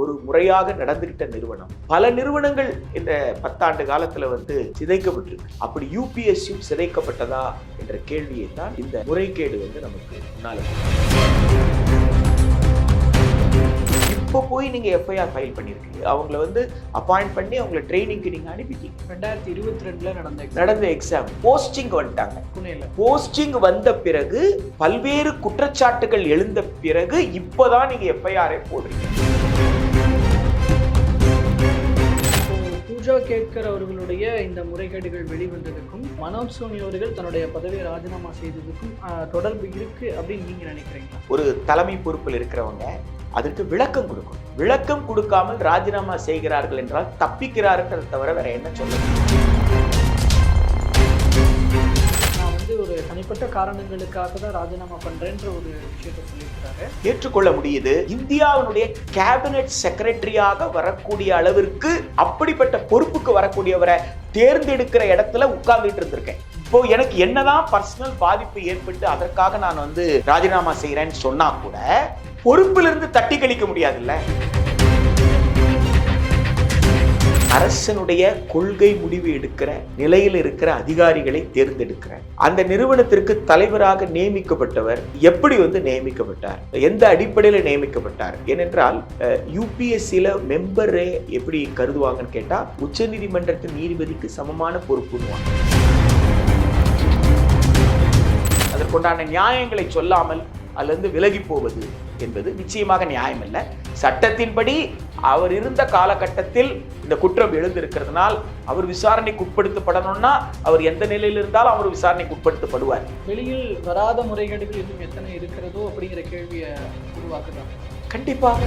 ஒரு முறையாக நடந்துகிட்ட நிறுவனம். பல நிறுவனங்கள் இந்த பத்தாண்டு காலத்துல வந்து சிதைக்கப்பட்டிருக்கு. அப்படி யூபிஎஸ்சியும் சிதைக்கப்பட்டதா என்ற கேள்வியை தான் இந்த முறைகேடு வந்து நமக்கு முன்னால இப்போ போய் நீங்க எஃப்ஐஆர் ஃபைல் பண்ணிருக்கீங்க. அவங்கள வந்து அப்பாயிண்ட் பண்ணி அவங்கள ட்ரைனிங்க்கு நீங்க அனுப்பிட்டீங்க. ரெண்டாயிரத்தி இருபத்தி ரெண்டுல நடந்த. நடந்த எக்ஸாம் போஸ்டிங் வந்துட்டாங்க. புனேல. போஸ்டிங் வந்த பிறகு பல்வேறு குற்றச்சாட்டுகள் எழுந்த பிறகு இப்போதான் நீங்க எஃப்ஐஆரை போடுறீங்க. இப்போ கேட்கிறவர்களுடைய அவர்களுடைய இந்த முறைகேடுகள் வெளிவந்ததுக்கும் மனோஜ் சோனி அவர்கள் தன்னுடைய பதவியை ராஜினாமா செய்ததுக்கும் தொடர்பு இருக்கு அப்படின்னு நீங்க நினைக்கிறீங்களா? ஒரு தலைமை பொறுப்பில் இருக்கிறவங்க அதற்கு விளக்கம் கொடுக்கும் விளக்கம் கொடுக்காமல் ராஜினாமா செய்கிறார்கள் என்றால் தப்பிக்கிறார்கள் தவிர வேற என்ன சொல்ல தனிப்பட்ட காரணங்களுக்காக தான் ராஜினாமா பண்றேன்ற ஒரு விஷயத்தை சொல்லியிருக்கிறாரு. ஏற்றுக்கொள்ள முடியுது. இந்தியாவினுடைய கேபினெட் செக்ரட்டரியாக வரக்கூடிய அளவிற்கு அப்படிப்பட்ட பொறுப்புக்கு வரக்கூடியவரை தேர்ந்தெடுக்கிற இடத்துல உட்கார்ந்துட்டு இருந்திருக்கேன். இப்போ எனக்கு என்னதான் பர்சனல் பாதிப்பு ஏற்பட்டு அதற்காக நான் வந்து ராஜினாமா செய்யறேன்னு சொன்னா கூட பொறுப்பிலிருந்து தட்டி கழிக்க முடியாதுல்ல? அரசனுடைய கொள்கை முடிவு எடுக்கிற நிலையில் இருக்கிற அதிகாரிகளை தேர்ந்தெடுக்கிறார் அந்த நிறுவனத்திற்கு தலைவராக நியமிக்கப்பட்டவர் எப்படி வந்து நியமிக்கப்பட்டார்? எந்த அடிப்படையில் நியமிக்கப்பட்டார்? ஏனென்றால் யூபிஎஸ்சியில மெம்பரே எப்படி கருதுவாங்கன்னு கேட்டால் உச்சநீதிமன்றத்தின் நீதிபதிக்கு சமமான பொறுப்புவாங்க அதற்குண்டான நியாயங்களை சொல்லாமல் அதிலிருந்து விலகி போவது என்பது நிச்சயமாக நியாயம் அல்ல சட்டத்தின்படி அவர் இருந்த காலகட்டத்தில் இந்த குற்றம் எழுந்திருக்கிறதுனால் அவர் விசாரணைக்கு உட்படுத்தப்படணும்னா அவர் எந்த நிலையில் இருந்தாலும் அவர் விசாரணைக்கு உட்படுத்தப்படுவார். வெளியில் வராத முறைகேடுகள் இன்னும் எத்தனை இருக்கிறதோ அப்படிங்கிற கேள்வியை உருவாக்குதான் கண்டிப்பாக.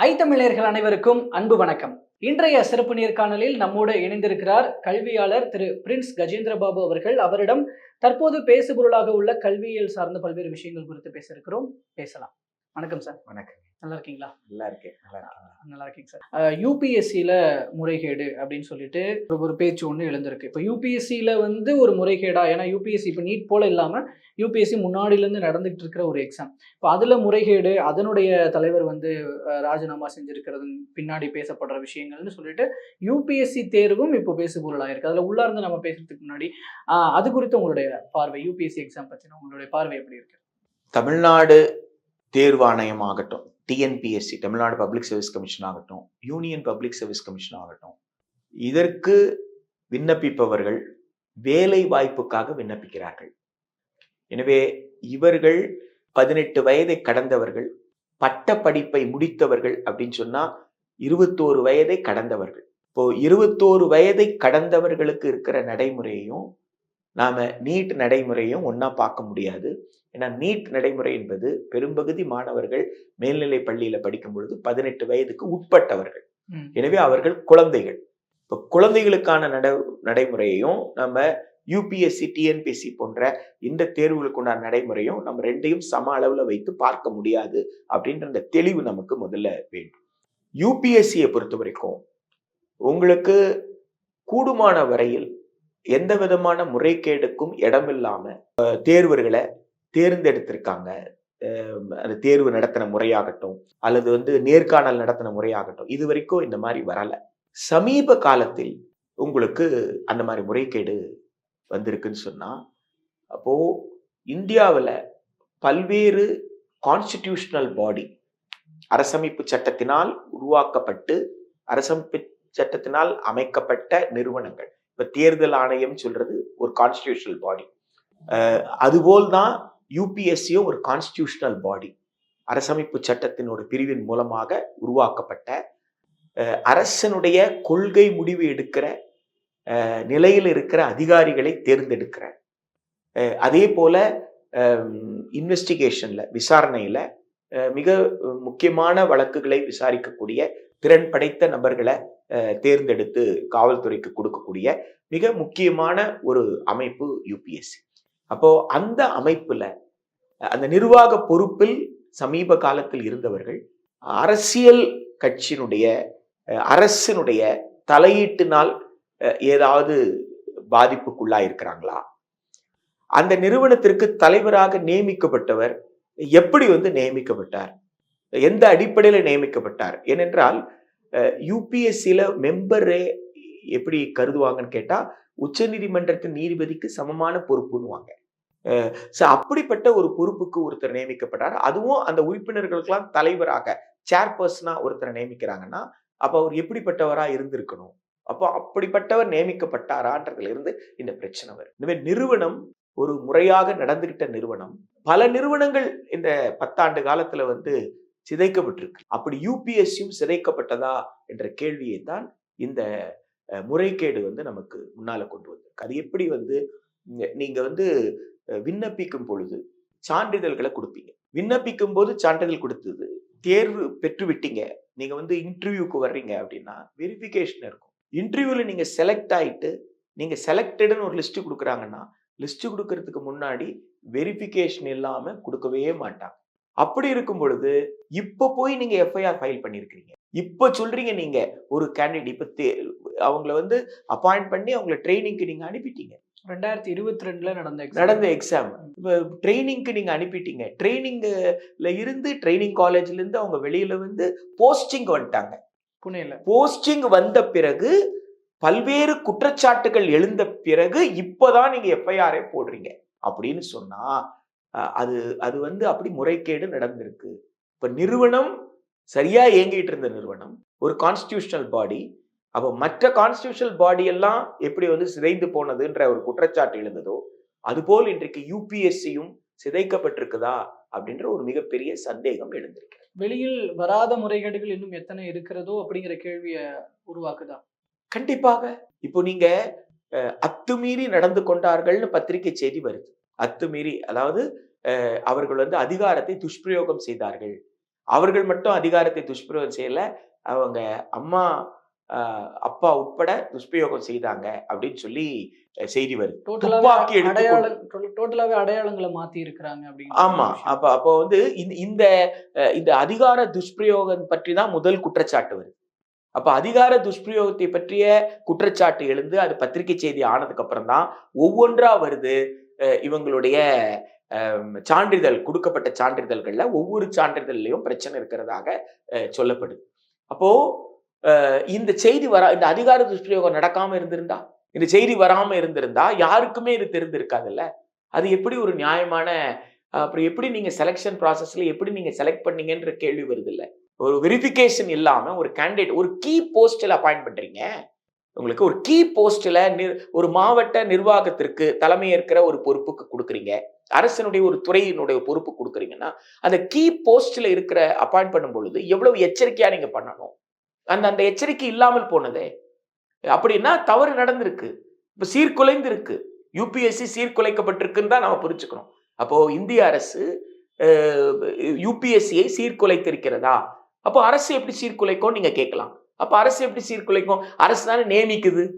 ஐ தமிழர்கள் அனைவருக்கும் அன்பு வணக்கம். இன்றைய சிறப்பு நேர்காணலில் நம்மோடு இணைந்திருக்கிறார் கல்வியாளர் திரு பிரின்ஸ் கஜேந்திர பாபு அவர்கள். அவரிடம் தற்போது பேசுபொருளாக உள்ள கல்வியியல் சார்ந்த பல்வேறு விஷயங்கள் குறித்து பேச இருக்கிறோம். பேசலாம். வணக்கம் சார். வணக்கம். நல்லா இருக்கீங்களா? நல்லா இருக்கேன் நல்லா இருக்கேன். நல்லா இருக்கீங்க சார். யூபிஎஸ்சியில் முறைகேடு அப்படின்னு சொல்லிட்டு ஒரு- ஒரு பேச்சு ஒன்று எழுந்திருக்கு. இப்போ யூபிஎஸ்சியில் வந்து ஒரு முறைகேடா ஏன்னா யூபிஎஸ்சி இப்போ நீட் போல இல்லாமல் யூபிஎஸ்சி முன்னாடியிலேருந்து நடந்துகிட்டு இருக்கிற ஒரு எக்ஸாம் இப்போ அதில் முறைகேடு அதனுடைய தலைவர் வந்து ராஜினாமா செஞ்சிருக்கிறது பின்னாடி பேசப்படுற விஷயங்கள்னு சொல்லிட்டு யூபிஎஸ்சி தேர்வும் இப்போ பேசுபொருளாக இருக்கு அதில் உள்ளார்ந்து நம்ம பேசுறதுக்கு முன்னாடி அது குறித்து உங்களுடைய பார்வை யூபிஎஸ்சி எக்ஸாம் பற்றின உங்களுடைய பார்வை எப்படி இருக்கு? தமிழ்நாடு தேர்வாணையம் ஆகட்டும். TNPSC Tamil Nadu public service commission ஆகட்டும் யூனியன் பப்ளிக் சர்வீஸ் கமிஷன் ஆகட்டும் இதற்கு விண்ணப்பிப்பவர்கள் வேலை வாய்ப்புக்காக விண்ணப்பிக்கிறார்கள். எனவே இவர்கள் பதினெட்டு வயதை கடந்தவர்கள் பட்ட படிப்பை முடித்தவர்கள் அப்படின்னு சொன்னா இருபத்தோரு வயதை கடந்தவர்கள். இப்போ இருபத்தோரு வயதை கடந்தவர்களுக்கு இருக்கிற நடைமுறையையும் நாம நீட் நடைமுறையும் ஒண்ணா பார்க்க முடியாது. ஏன்னா நீட் நடைமுறை என்பது பெரும்பகுதி மாணவர்கள் மேல்நிலை பள்ளியில படிக்கும் பொழுது பதினெட்டு வயதுக்கு உட்பட்டவர்கள். எனவே அவர்கள் குழந்தைகள். இப்போ குழந்தைகளுக்கான நட நடைமுறையையும் நம்ம யூபிஎஸ்சி டிஎன்பிஎஸ்சி போன்ற இந்த தேர்வுகளுக்குண்டான நடைமுறையும் நம்ம ரெண்டையும் சம அளவுல வைத்து பார்க்க முடியாது அப்படின்ற அந்த தெளிவு நமக்கு முதல்ல வேண்டும். யூபிஎஸ்சியை பொறுத்த வரைக்கும் உங்களுக்கு கூடுமான வரையில் எந்த விதமான முறைகேடுக்கும் இடமில்லாம தேர்வர்களை தேர்ந்தெடுத்திருக்காங்க. அந்த தேர்வு நடத்தின முறையாகட்டும் அல்லது வந்து நேர்காணல் நடத்தின முறையாகட்டும் இது வரைக்கும் இந்த மாதிரி வரல. சமீப காலத்தில் உங்களுக்கு அந்த மாதிரி முறைகேடு வந்திருக்குன்னு சொன்னா அப்போ இந்தியாவில் பல்வேறு கான்ஸ்டிடியூஷனல் பாடி அரசமைப்பு சட்டத்தினால் உருவாக்கப்பட்டு அரசமைப்பு சட்டத்தினால் அமைக்கப்பட்ட நிறுவனங்கள் இப்ப தேர்தல் ஆணையம் சொல்றது ஒரு கான்ஸ்டியூஷனல் பாடி அதுபோல் தான் யூபிஎஸ்சியும் ஒரு கான்ஸ்டிடியூஷனல் பாடி அரசமைப்பு சட்டத்தினோட பிரிவின் மூலமாக உருவாக்கப்பட்ட அரசனுடைய கொள்கை முடிவு எடுக்கிற நிலையில் இருக்கிற அதிகாரிகளை தேர்ந்தெடுக்கிற. அதே போல இன்வெஸ்டிகேஷன்ல விசாரணையில மிக முக்கியமான வழக்குகளை விசாரிக்கக்கூடிய திறன் படைத்த நபர்களை அஹ், தேர்ந்தெடுத்து காவல்துறைக்கு கொடுக்கக்கூடிய மிக முக்கியமான ஒரு அமைப்பு யூபிஎஸ்சி அப்போ அந்த அமைப்புல அந்த நிர்வாக பொறுப்பில் சமீப காலத்தில் இருந்தவர்கள் அரசியல் கட்சியினுடைய அஹ், அரசினுடைய தலையீட்டினால் அஹ், ஏதாவது பாதிப்புக்குள்ளா இருக்கிறாங்களா அந்த நிறுவனத்திற்கு தலைவராக நியமிக்கப்பட்டவர் எப்படி வந்து நியமிக்கப்பட்டார்? எந்த அடிப்படையில் நியமிக்கப்பட்டார்? ஏனென்றால் யூபிஎஸ்சியில் மெம்பரே எப்படி கருதுவாங்கன்னு கேட்டால் உச்சநீதிமன்றத்தின் நீதிபதிக்கு சமமான பொறுப்புன்னுவாங்க. ஸோ அப்படிப்பட்ட ஒரு பொறுப்புக்கு ஒருத்தர் நியமிக்கப்பட்டார். அதுவும் அந்த உறுப்பினர்களுக்கெல்லாம் தலைவராக சேர்பர்சனாக ஒருத்தரை நியமிக்கிறாங்கன்னா அப்போ அவர் எப்படிப்பட்டவராக இருந்திருக்கணும்? அப்போ அப்படிப்பட்டவர் நியமிக்கப்பட்டாரான்றதுல இருந்து இந்த பிரச்சனை வரும். எனவே நிறுவனம் ஒரு முறையாக நடந்துகிட்ட நிறுவனம் பல நிறுவனங்கள் இந்த பத்தாண்டு காலத்துல வந்து சிதைக்கப்பட்டிருக்கு. அப்படி யூபிஎஸ்சியும் சிதைக்கப்பட்டதா என்ற கேள்வியை தான் இந்த முறைகேடு வந்து நமக்கு முன்னால கொண்டு வந்திருக்கு. அது எப்படி வந்து நீங்க- வந்து விண்ணப்பிக்கும் பொழுது சான்றிதழ்களை கொடுப்பீங்க. விண்ணப்பிக்கும் போது சான்றிதழ் கொடுத்தது தேர்வு பெற்று விட்டீங்க நீங்க வந்து இன்டர்வியூக்கு வர்றீங்க அப்படின்னா வெரிஃபிகேஷன் இருக்கும். இன்டர்வியூல நீங்க செலக்ட் ஆயிட்டு நீங்க செலக்டடுன்னு ஒரு லிஸ்ட் கொடுக்குறாங்கன்னா லிஸ்ட் கொடுக்கறதுக்கு முன்னாடி வெரிஃபிகேஷன் இல்லாம கொடுக்கவே மாட்டாங்க. அப்படி இருக்கும் பொழுது இப்ப போய் நீங்க எஃப்ஐஆர் ஃபைல் பண்ணிருக்கீங்க இப்ப சொல்றீங்க நீங்க ஒரு கேண்டிடேட் இப்ப அவங்கள வந்து அப்பாயிண்ட் பண்ணி அவங்கள ட்ரைனிங்க்கு நீங்க அனுப்பிட்டீங்க. ரெண்டாயிரத்தி இருபத்தி ரெண்டுல நடந்த. நடந்த எக்ஸாம் இப்போ ட்ரைனிங்க்கு நீங்க அனுப்பிட்டீங்க. ட்ரைனிங்ல இருந்து ட்ரைனிங் காலேஜ்ல இருந்து அவங்க வெளியில வந்து போஸ்டிங் வந்துட்டாங்க. புனேல. போஸ்டிங் வந்த பிறகு பல்வேறு குற்றச்சாட்டுகள் எழுந்த பிறகு இப்போதான் நீங்க எஃப்ஐஆரே போடுறீங்க. அப்படின்னு சொன்னா அது அது வந்து அப்படி முறைகேடு நடந்திருக்கு. இப்ப நிறுவனம் சரியா இயங்கிட்டு இருந்த நிறுவனம் ஒரு கான்ஸ்டியூஷனல் பாடி அப்போ மற்ற கான்ஸ்டியூஷனல் பாடி எல்லாம் எப்படி வந்து சிதைந்து போனதுன்ற ஒரு குற்றச்சாட்டு எழுந்ததோ அதுபோல் இன்றைக்கு யூபிஎஸ்சியும் சிதைக்கப்பட்டிருக்குதா அப்படின்ற ஒரு மிகப்பெரிய சந்தேகம் எழுந்திருக்கு வெளியில் வராத முறைகேடுகள் இன்னும் எத்தனை இருக்கிறதோ அப்படிங்கிற கேள்வியை உருவாக்குதா? கண்டிப்பாக. இப்போ நீங்க அத்துமீறி நடந்து கொண்டார்கள்னு பத்திரிகை செய்தி வருது. அத்துமீறி அதாவது அவர்கள் வந்து அதிகாரத்தை துஷ்பிரயோகம் செய்தார்கள். அவர்கள் மட்டும் அதிகாரத்தை துஷ்பிரயோகம் செய்யல அவங்க அம்மா அப்பா உட்பட துஷ்பிரயோகம் செய்தாங்க அப்படின்னு சொல்லி செய்தி வருது. டோட்டலாவே துப்பாக்கி அடையாளங்களை மாத்தி இருக்கிறாங்க அப்படிங்கிற ஆமா. அப்ப அப்போ வந்து இந்த இந்த அதிகார துஷ்பிரயோகம் பற்றி தான் முதல் குற்றச்சாட்டு வருது. அப்ப அதிகார துஷ்பிரயோகத்தை பற்றிய குற்றச்சாட்டு எழுந்து அது பத்திரிகை செய்தி ஆனதுக்கு அப்புறம் தான் ஒவ்வொன்றா வருது. இவங்களுடைய சான்றிதழ் கொடுக்கப்பட்ட சான்றிதழ்கள்ல ஒவ்வொரு சான்றிதழ்லையும் பிரச்சனை இருக்கிறதாக சொல்லப்படுது. அப்போ இந்த செய்தி வரா இந்த அதிகார துஷ்பிரயோகம் நடக்காம இருந்திருந்தா? இந்த செய்தி வராம இருந்திருந்தா? யாருக்குமே இது தெரிந்திருக்காதுல்ல? அது எப்படி ஒரு நியாயமான அப்புறம் எப்படி நீங்க செலெக்ஷன் ப்ராசஸ்ல எப்படி நீங்க செலக்ட் பண்ணீங்கன்ற கேள்வி வருது இல்லை ஒரு வெரிஃபிகேஷன் இல்லாம ஒரு கேண்டிடேட் ஒரு கீ போஸ்டில் அப்பாயிண்ட் பண்றீங்க. உங்களுக்கு ஒரு கீ போஸ்ட்ல ஒரு மாவட்ட நிர்வாகத்திற்கு தலைமையேற்கிற ஒரு பொறுப்புக்கு கொடுக்குறீங்க. அரசனுடைய ஒரு துறையினுடைய பொறுப்பு கொடுக்குறீங்கன்னா அந்த கீ போஸ்ட்ல இருக்கிற அப்பாயிண்ட் பண்ணும் பொழுது எவ்வளவு எச்சரிக்கையா நீங்க பண்ணணும்? அந்த அந்த எச்சரிக்கை இல்லாமல் போனதே. அப்படின்னா தவறு நடந்திருக்கு. இப்ப சீர்குலைந்து இருக்கு யூபிஎஸ்சி சீர்குலைக்கப்பட்டிருக்குன்னு தான் நம்ம புரிஞ்சுக்கணும். அப்போ இந்திய அரசு யூபிஎஸ்சியை சீர்குலைத்திருக்கிறதா? அப்போ அரசு எப்படி சீர்குலைக்கும் நீங்க கேட்கலாம். அப்ப அரசு எப்படி சீர்குலைக்கும்? அரசு தானே நியமிக்குது.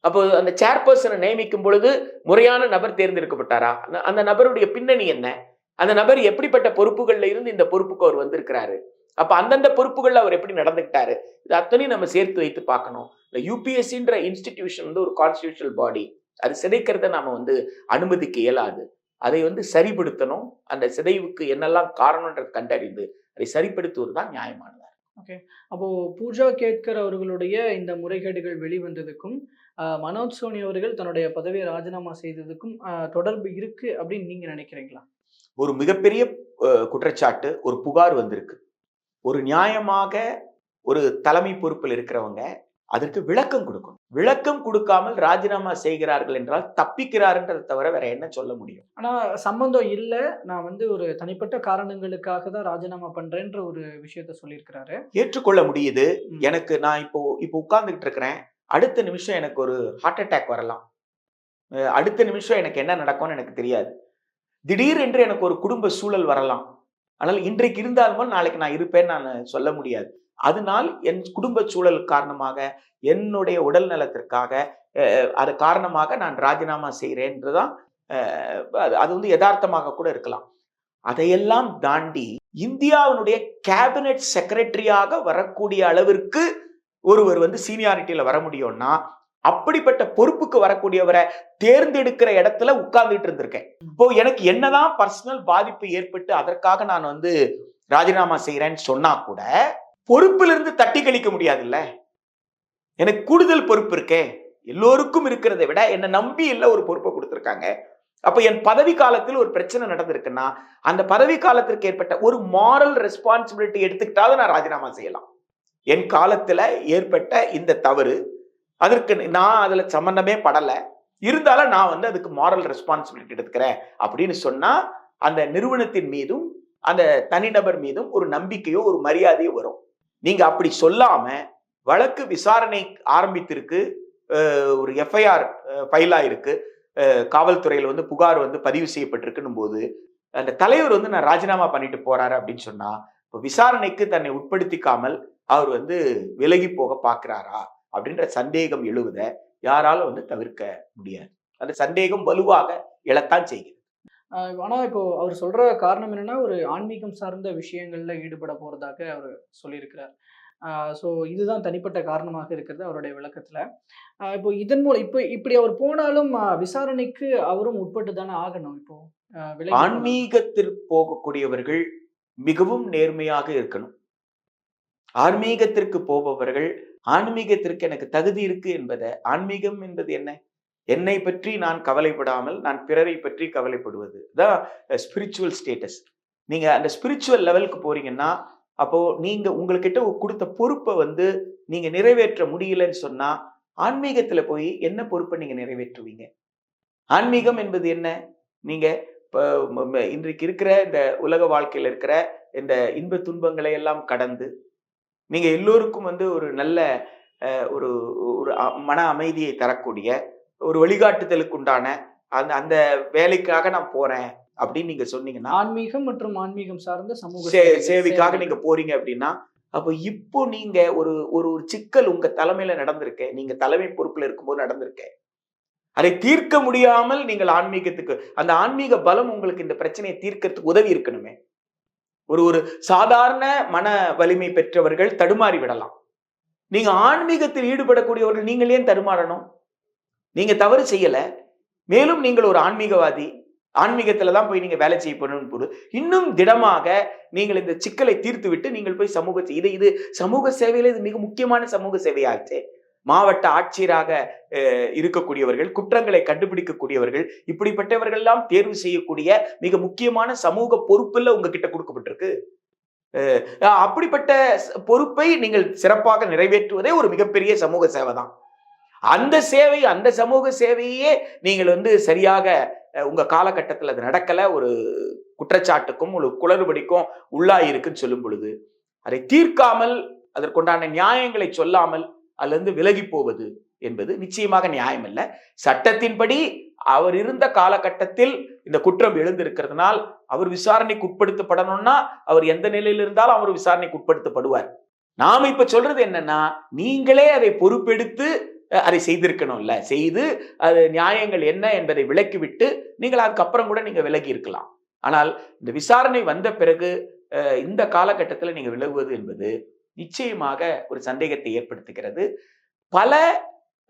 அப்போ அந்த சேர்பர்சனை நியமிக்கும் பொழுது முறையான நபர் தேர்ந்தெடுக்கப்பட்டாரா? அந்த- அந்த நபருடைய பின்னணி என்ன? அந்த நபர் எப்படிப்பட்ட பொறுப்புகள்ல இருந்து இந்த பொறுப்புக்கு அவர் வந்திருக்கிறாரு? அப்ப அந்தந்த பொறுப்புகள்ல அவர் எப்படி நடந்துக்கிட்டாரு? இது அத்தனையும் நம்ம சேர்த்து வைத்து பார்க்கணும். இந்த யூபிஎஸ்சின்ற இன்ஸ்டிடியூஷன் வந்து ஒரு கான்ஸ்டியூஷனல் பாடி அது சிதைக்கிறத நாம வந்து அனுமதிக்க இயலாது. அதை வந்து சரிப்படுத்தணும் அந்த சிதைவுக்கு என்னெல்லாம் காரணம்ன்றது கண்டறிந்து அதை சரிப்படுத்துவது தான் நியாயமானது. ஓகே அப்போ பூஜா கேட்கர் அவர்களுடைய இந்த முறைகேடுகள் வெளிவந்ததுக்கும் மனோஜ் சோனி அவர்கள் தன்னுடைய பதவியை ராஜினாமா செய்ததுக்கும் தொடர்பு இருக்கு அப்படின்னு நீங்க நினைக்கிறீங்களா? ஒரு மிகப்பெரிய குற்றச்சாட்டு ஒரு புகார் வந்திருக்கு. ஒரு நியாயமாக ஒரு தலைமை பொறுப்பில் இருக்கிறவங்க அதற்கு விளக்கம் கொடுக்கணும். விளக்கம் கொடுக்காமல் ராஜினாமா செய்கிறார்கள் என்றால் தப்பிக்கிறாருன்றதை தவிர வேற என்ன சொல்ல முடியும்? ஆனா சம்பந்தம் இல்ல. நான் வந்து ஒரு தனிப்பட்ட காரணங்களுக்காக தான் ராஜினாமா பண்றேன்ற ஒரு விஷயத்த சொல்லியிருக்கிறாரு. ஏற்றுக்கொள்ள முடியுது. எனக்கு நான் இப்போ இப்போ உட்கார்ந்துகிட்டு இருக்கிறேன். அடுத்த நிமிஷம் எனக்கு ஒரு ஹார்ட் அட்டாக் வரலாம். அடுத்த நிமிஷம் எனக்கு என்ன நடக்கும்னு எனக்கு தெரியாது. திடீரென்று எனக்கு ஒரு குடும்ப சூழல் வரலாம். ஆனால் இன்றைக்கு இருந்தாலும் நாளைக்கு நான் இருப்பேன்னு நான் சொல்ல முடியாது. அதனால் என் குடும்ப சூழல் காரணமாக என்னுடைய உடல் நலத்திற்காக அஹ், அது காரணமாக நான் ராஜினாமா செய்கிறேன்றதான் அஹ், அது வந்து யதார்த்தமாக கூட இருக்கலாம். அதையெல்லாம் தாண்டி இந்தியாவினுடைய கேபினெட் செக்ரட்டரியாக வரக்கூடிய அளவிற்கு ஒருவர் வந்து சீனியாரிட்டியில வர முடியும்னா அப்படிப்பட்ட பொறுப்புக்கு வரக்கூடியவரை தேர்ந்தெடுக்கிற இடத்துல உட்கார்ந்துட்டு இருந்திருக்கேன். இப்போ எனக்கு என்னதான் பர்சனல் பாதிப்பு ஏற்பட்டு அதற்காக நான் வந்து ராஜினாமா செய்யறேன்னு சொன்னா கூட பொறுப்புல இருந்து தட்டி கழிக்க முடியாதுல்ல? எனக்கு கூடுதல் பொறுப்பு இருக்கே. எல்லோருக்கும் இருக்கிறதை விட என்னை நம்பி இல்ல ஒரு பொறுப்பை கொடுத்துருக்காங்க. அப்ப என் பதவி காலத்தில் ஒரு பிரச்சனை நடந்திருக்குன்னா அந்த பதவி காலத்திற்கு ஏற்பட்ட ஒரு மாரல் ரெஸ்பான்சிபிலிட்டி எடுத்துக்கிட்டாவது நான் ராஜினாமா செய்யலாம். என் காலத்துல ஏற்பட்ட இந்த தவறு அதற்கு நான் அதில் சம்மந்தமே படலை. இருந்தாலும் நான் வந்து அதுக்கு மாரல் ரெஸ்பான்சிபிலிட்டி எடுத்துக்கிறேன் அப்படின்னு சொன்னால் அந்த நிறுவனத்தின் மீதும் அந்த தனிநபர் மீதும் ஒரு நம்பிக்கையோ ஒரு மரியாதையோ வரும். நீங்கள் அப்படி சொல்லாமல் வழக்கு விசாரணை ஆரம்பித்திருக்கு ஒரு எஃப்ஐஆர் ஃபைல் ஆயிருக்கு காவல்துறையில் வந்து புகார் வந்து பதிவு செய்யப்பட்டிருக்குன்னு போது அந்த தலைவர் வந்து நான் ராஜினாமா பண்ணிட்டு போறாரு அப்படின்னு சொன்னா இப்போ விசாரணைக்கு தன்னை உட்படுத்திக்காமல் அவர் வந்து விலகி போக பார்க்கிறாரா அப்படின்ற சந்தேகம் எழுவத யாராலும் வந்து தவிர்க்க முடியாது. அந்த சந்தேகம் வலுவாக எழத்தான் செய்கிறது. ஆஹ் ஆனா இப்போ அவர் சொல்ற காரணம் என்னன்னா ஒரு ஆன்மீகம் சார்ந்த விஷயங்கள்ல ஈடுபட போறதாக அவர் சொல்லியிருக்கிறார். ஸோ இதுதான் தனிப்பட்ட காரணமாக இருக்கிறது அவருடைய விளக்கத்துல. இப்போ இதன் மூலம் இப்போ இப்படி அவர் போனாலும் விசாரணைக்கு அவரும் உட்பட்டு தானே ஆகணும் இப்போ? ஆன்மீகத்தில் போகக்கூடியவர்கள் மிகவும் நேர்மையாக இருக்கணும். ஆன்மீகத்திற்கு போபவர்கள் ஆன்மீகத்திற்கு எனக்கு தகுதி இருக்கு என்பதை ஆன்மீகம் என்பது என்ன? என்னை பற்றி நான் கவலைப்படாமல் நான் பிறரை பற்றி கவலைப்படுவது. தான் ஸ்பிரிச்சுவல் ஸ்டேட்டஸ் நீங்க அந்த ஸ்பிரிச்சுவல் லெவலுக்கு போறீங்கன்னா அப்போ நீங்க உங்ககிட்ட கொடுத்த பொறுப்பை வந்து நீங்க நிறைவேற்ற முடியலன்னு சொன்னா ஆன்மீகத்துல போய் என்ன பொறுப்பை நீங்க நிறைவேற்றுவீங்க? ஆன்மீகம் என்பது என்ன? நீங்க இப்போ இன்றைக்கு இருக்கிற இந்த உலக வாழ்க்கையில் இருக்கிற இந்த இன்ப துன்பங்களை எல்லாம் கடந்து நீங்க எல்லோருக்கும் வந்து ஒரு நல்ல ஒரு ஒரு மன அமைதியை தரக்கூடிய ஒரு வழிகாட்டுதலுக்கு உண்டான அந்த அந்த வேலைக்காக நான் போறேன் அப்படின்னு நீங்க சொன்னீங்கன்னா ஆன்மீகம் மற்றும் ஆன்மீகம் சார்ந்த சமூக சேவைக்காக சேவை. நீங்க போறீங்க அப்படின்னா அப்போ இப்போ நீங்க ஒரு ஒரு ஒரு சிக்கல் உங்க தலைமையில நடந்திருக்கு. நீங்க தலைமை பொறுப்புல இருக்கும்போது நடந்திருக்கு. அதை தீர்க்க முடியாமல் நீங்கள் ஆன்மீகத்துக்கு அந்த ஆன்மீக பலம் உங்களுக்கு இந்த பிரச்சனையை தீர்க்கறதுக்கு உதவி இருக்கணுமே. ஒரு ஒரு சாதாரண மன வலிமை பெற்றவர்கள் தடுமாறி விடலாம். நீங்க ஆன்மீகத்தில் ஈடுபடக்கூடியவர்கள் நீங்கள் ஏன் தடுமாறணும்? நீங்க தவறு செய்யல. மேலும் நீங்கள் ஒரு ஆன்மீகவாதி ஆன்மீகத்துல தான் போய் நீங்க வேலை செய்ய போகணும்னு போது இன்னும் திடமாக நீங்கள் இந்த சிக்கலை தீர்த்து விட்டு நீங்கள் போய் சமூக இது இது சமூக சேவையில இது மிக முக்கியமான சமூக சேவையாச்சு. மாவட்ட ஆட்சியராக அஹ், இருக்கக்கூடியவர்கள் குற்றங்களை கண்டுபிடிக்கக்கூடியவர்கள் இப்படிப்பட்டவர்கள் எல்லாம் தேர்வு செய்யக்கூடிய மிக முக்கியமான சமூக பொறுப்புல உங்ககிட்ட கொடுக்கப்பட்டிருக்கு. அஹ், அப்படிப்பட்ட பொறுப்பை நீங்கள் சிறப்பாக நிறைவேற்றுவதே ஒரு மிகப்பெரிய சமூக சேவை தான். அந்த சேவை அந்த சமூக சேவையே நீங்கள் வந்து சரியாக அஹ், உங்க காலகட்டத்தில் அது நடக்கல. ஒரு குற்றச்சாட்டுக்கும் ஒரு குளறுபடிக்கும் உள்ளாயிருக்குன்னு சொல்லும் பொழுது அதை தீர்க்காமல் அதற்குண்டான நியாயங்களை சொல்லாமல் அதுலேருந்து விலகி போவது என்பது நிச்சயமாக நியாயம் இல்லை சட்டத்தின்படி அவர் இருந்த காலகட்டத்தில் இந்த குற்றம் எழுந்திருக்கிறதுனால் அவர் விசாரணைக்கு உட்படுத்தப்படணும்னா அவர் எந்த நிலையில் இருந்தாலும் அவர் விசாரணைக்கு உட்படுத்தப்படுவார். நாம் இப்ப சொல்றது என்னன்னா நீங்களே அதை பொறுப்பெடுத்து அதை செய்திருக்கணும்ல. செய்து அது நியாயங்கள் என்ன என்பதை விலக்கிவிட்டு நீங்கள் அதுக்கப்புறம் கூட நீங்க விலகி இருக்கலாம். ஆனால் இந்த விசாரணை வந்த பிறகு இந்த காலகட்டத்தில் நீங்க விலகுவது என்பது நிச்சயமாக ஒரு சந்தேகத்தை ஏற்படுத்துகிறது. பல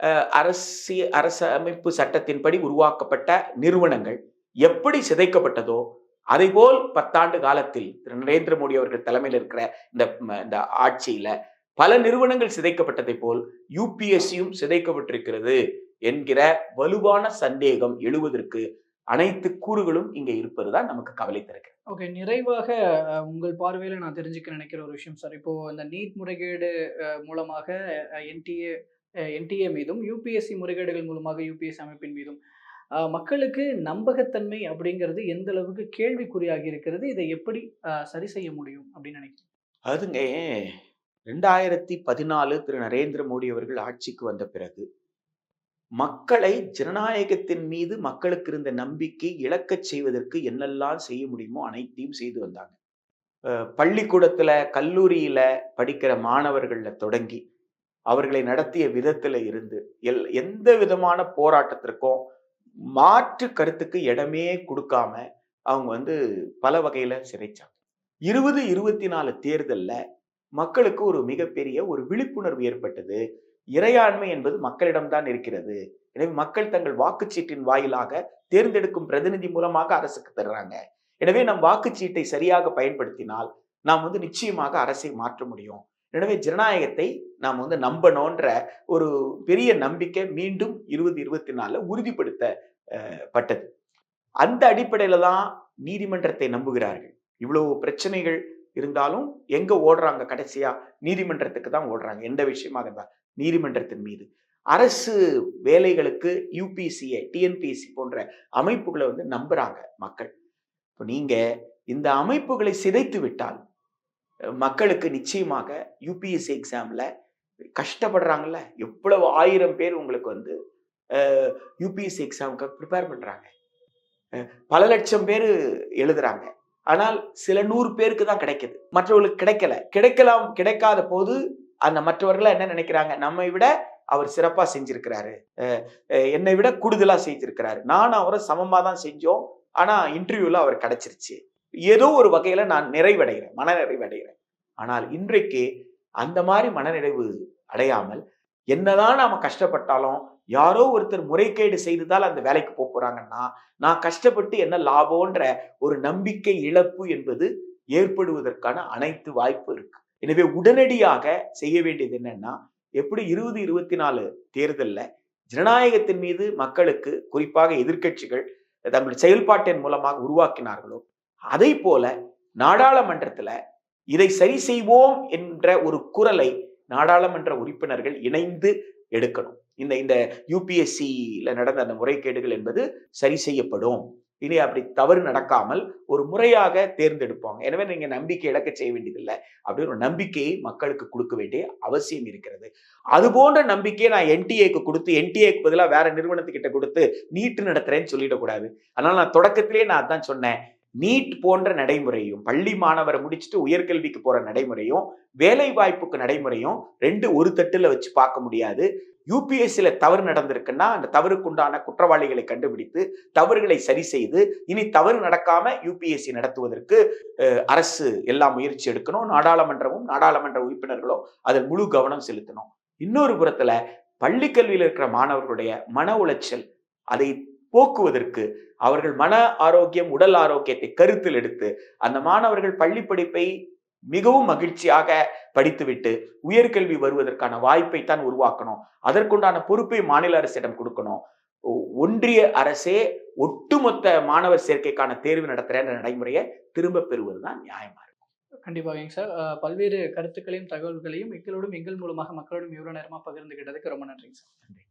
அஹ், அரசிய அரசமைப்பு சட்டத்தின்படி உருவாக்கப்பட்ட நிறுவனங்கள் எப்படி சிதைக்கப்பட்டதோ அதேபோல் பத்தாண்டு காலத்தில் திரு. நரேந்திர மோடி அவர்கள் தலைமையில் இருக்கிற இந்த இந்த ஆட்சியில பல நிறுவனங்கள் சிதைக்கப்பட்டதை போல் யூபிஎஸ்சியும் சிதைக்கப்பட்டிருக்கிறது என்கிற வலுவான சந்தேகம் எழுவதற்கு அனைத்து கூறுகளும் இங்கே இருப்பதுதான் நமக்கு கவலை தருகிறது. ஓகே நிறைவாக உங்கள் பார்வையில் நான் தெரிஞ்சுக்க நினைக்கிற ஒரு விஷயம் சார் இப்போ இந்த நீட் முறைகேடு மூலமாக என்டிஏ என்டிஏ மீதும் யூபிஎஸ்சி முறைகேடுகள் மூலமாக யூபிஎஸ்சி அமைப்பின் மீதும் மக்களுக்கு நம்பகத்தன்மை அப்படிங்கிறது எந்த அளவுக்கு கேள்விக்குறியாகி இருக்கிறது இதை எப்படி சரி செய்ய முடியும் அப்படின்னு நினைக்கிறேன் அதுங்க ரெண்டாயிரத்தி பதினாலு திரு. நரேந்திர மோடி அவர்கள் ஆட்சிக்கு வந்த பிறகு மக்களை ஜனநாயகத்தின் மீது மக்களுக்கு இருந்த நம்பிக்கை இழக்கச் செய்வதற்கு என்னெல்லாம் செய்ய முடியுமோ அனைத்தையும் செய்து வந்தாங்க. பள்ளிக்கூடத்துல கல்லூரியில படிக்கிற மாணவர்கள்ல தொடங்கி அவர்களை நடத்திய விதத்துல இருந்து எல் எந்த விதமான போராட்டத்திற்கும் மாற்று கருத்துக்கு இடமே கொடுக்காம அவங்க வந்து பல வகையில சிறைச்சாங்க. இருபது இருபத்தி நாலு தேர்தல்ல மக்களுக்கு ஒரு மிகப்பெரிய ஒரு விழிப்புணர்வு ஏற்பட்டது. இறையாண்மை என்பது மக்களிடம்தான் இருக்கிறது. எனவே மக்கள் தங்கள் வாக்குச்சீட்டின் வாயிலாக தேர்ந்தெடுக்கும் பிரதிநிதி மூலமாக அரசுக்கு தர்றாங்க. எனவே நம் வாக்குச்சீட்டை சரியாக பயன்படுத்தினால் நாம் வந்து நிச்சயமாக அரசை மாற்ற முடியும். எனவே ஜனநாயகத்தை நாம் வந்து நம்பணுன்ற ஒரு பெரிய நம்பிக்கை மீண்டும் இருபது இருபத்தி நாலுல உறுதிப்படுத்தப்பட்டது அந்த அடிப்படையில தான் நீதிமன்றத்தை நம்புகிறார்கள். இவ்வளவு பிரச்சனைகள் இருந்தாலும் எங்க ஓடுறாங்க கடைசியா? நீதிமன்றத்துக்கு தான் ஓடுறாங்க. எந்த விஷயமாக இருந்தால் நீதிமன்றத்தின் மீது. அரசு வேலைகளுக்கு யூபிசிஐ டிஎன்பிஎஸ்சி போன்ற அமைப்புகளை வந்து நம்புறாங்க மக்கள். இப்போ நீங்க இந்த அமைப்புகளை சிதைத்து விட்டால் மக்களுக்கு நிச்சயமாக யூபிஎஸ்சி எக்ஸாம்ல கஷ்டப்படுறாங்கல்ல? எவ்வளவு ஆயிரம் பேர் உங்களுக்கு வந்து யூபிஎஸ்சி எக்ஸாமுக்கு ப்ரிப்பேர் பண்றாங்க. பல லட்சம் பேர் எழுதுறாங்க. ஆனால் சில நூறு பேருக்கு தான் கிடைக்குது. மற்றவர்களுக்கு கிடைக்கல. கிடைக்கலாம் கிடைக்காத போது அந்த மற்றவர்கள் என்ன நினைக்கிறாங்க? நம்மை விட அவர் சிறப்பா செஞ்சிருக்கிறாரு. என்னை விட கூடுதலா செஞ்சிருக்கிறாரு நான் அவரை சமமா தான் செஞ்சோம். ஆனா இன்டர்வியூல அவர் கிடைச்சிருச்சு. ஏதோ ஒரு வகையில நான் நிறைவடைகிறேன் மன நிறைவடைகிறேன் ஆனால் இன்றைக்கு அந்த மாதிரி மனநிறைவு அடையாமல் என்னதான் நாம கஷ்டப்பட்டாலும் யாரோ ஒருத்தர் முறைகேடு செய்ததால் அந்த வேலைக்கு போக போறாங்கன்னா நான் கஷ்டப்பட்டு என்ன லாபம்ன்ற ஒரு நம்பிக்கை இழப்பு என்பது ஏற்படுவதற்கான அனைத்து வாய்ப்பு இருக்கு. எனவே உடனடியாக செய்ய வேண்டியது என்னன்னா எப்படி இருபது இருபத்தி நாலு தேர்தலில் ஜனநாயகத்தின் மீது மக்களுக்கு குறிப்பாக எதிர்க்கட்சிகள் தங்களுடைய செயல்பாட்டின் மூலமாக உருவாக்கினார்களோ அதை போல நாடாளுமன்றத்தில் இதை சரி செய்வோம் என்ற ஒரு குரலை நாடாளுமன்ற உறுப்பினர்கள் இணைந்து எடுக்கணும். இந்த இந்த யூபிஎஸ்சியில நடந்த அந்த முறைகேடுகள் என்பது சரி செய்யப்படும். இனி அப்படி தவறு நடக்காமல் ஒரு முறையாக தேர்ந்தெடுப்பாங்க. எனவே நீங்க நம்பிக்கை இழக்க செய்ய வேண்டியதில்லை. அப்படின்னு ஒரு நம்பிக்கையை மக்களுக்கு கொடுக்க வேண்டிய அவசியம் இருக்கிறது. அது போன்ற நம்பிக்கையை நான் என்டிஏக்கு கொடுத்து என்டிஏக்கு பதிலாக வேற நிறுவனத்துக்கிட்ட கொடுத்து நீட்டு நடத்துறேன்னு சொல்லிடக்கூடாது அதனால நான் தொடக்கத்திலேயே நான் அதான் சொன்னேன். நீட் போன்ற நடைமுறையும் பள்ளி மாணவரை முடிச்சுட்டு உயர்கல்விக்கு போற நடைமுறையும் வேலை வாய்ப்புக்கு நடைமுறையும் ரெண்டு ஒரு தட்டுல வச்சு பார்க்க முடியாது. யூபிஎஸ்சியில் தவறு நடந்திருக்குன்னா அந்த தவறுக்குண்டான குற்றவாளிகளை கண்டுபிடித்து தவறுகளை சரி செய்து இனி தவறு நடக்காம யூபிஎஸ்சி நடத்துவதற்கு அரசு எல்லா முயற்சி எடுக்கணும். நாடாளுமன்றமும் நாடாளுமன்ற உறுப்பினர்களும் அதில் முழு கவனம் செலுத்தணும். இன்னொரு புறத்துல பள்ளி கல்வியில் இருக்கிற மாணவர்களுடைய மன உளைச்சல் அதை போக்குவதற்கு அவர்கள் மன ஆரோக்கியம் உடல் ஆரோக்கியத்தை கருத்தில் எடுத்து அந்த மாணவர்கள் பள்ளி படிப்பை மிகவும் மகிழ்ச்சியாக படித்துவிட்டு உயர்கல்வி வருவதற்கான வாய்ப்பை தான் உருவாக்கணும். அதற்குண்டான பொறுப்பை மாநில அரசிடம் கொடுக்கணும். ஒன்றிய அரசே ஒட்டுமொத்த மாணவர் சேர்க்கைக்கான தேர்வு நடத்துகிற நடைமுறையை திரும்ப பெறுவதுதான் நியாயமா இருக்கும். கண்டிப்பாக சார். பல்வேறு கருத்துக்களையும் தகவல்களையும் எங்களோடும் எங்கள் மூலமாக மக்களோடும் இவ்வளவு நேரமா பகிர்ந்துகிட்டதுக்கு ரொம்ப நன்றிங்க சார். நன்றி.